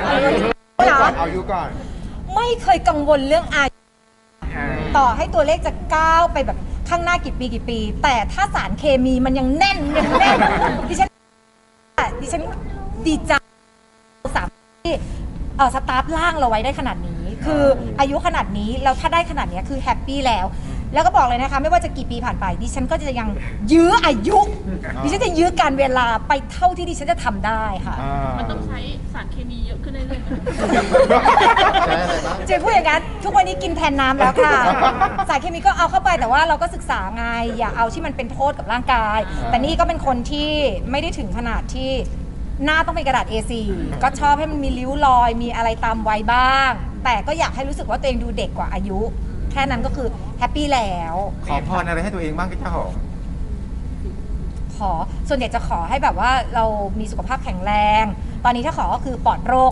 เอายุก่อนนะเอายุก่อนไม่เคยกังวลเรื่องอายุต่อให้ตัวเลขจะก้าวไปแบบข้างหน้ากี่ปีกี่ปี แต่ถ้าสารเคมีมันยังแน่นยังแน่นดิฉันดิฉันดีใจสามที่เอ่อสตาฟล่างเราไว้ได้ขนาดนี้ คืออายุขนาดนี้แล้วถ้าได้ขนาดเนี้ยคือแฮปปี้แล้ว แล้วก็บอกเลยนะคะ ไม่ว่าจะกี่ปีผ่านไป ดิฉันก็จะยังยื้ออายุ ดิฉันจะยื้อการเวลาไปเท่าที่ดิฉันจะทำได้ค่ะ อ่ามันต้องใช้สารเคมีเยอะขึ้นเรื่อยๆไหมใช้อะไรบ้าง เจพูดอย่างนั้นทุกวันนี้กินแทนน้ำแล้วค่ะ สารเคมีก็เอาเข้าไปแต่ว่าเราก็ศึกษาไงอย่าเอาที่มันเป็นโทษกับร่างกายอ่าแต่นี่ก็เป็นคนที่ไม่ได้ถึงขนาดที่หน้าต้องเป็นกระดาษ A4 ก็ชอบให้มันมีริ้วรอยมีอะไรตามไว้บ้าง แต่ก็อยากให้รู้สึกว่าตัวเองดูเด็กกว่าอายุ แค่นั้นก็คือแฮปปี้แล้ว ขอพรอะไรให้ตัวเองบ้างก็เจ้าหอม ขอส่วนใหญ่จะขอให้แบบว่าเรามีสุขภาพแข็งแรง ตอนนี้ถ้าขอก็คือปลอดโรค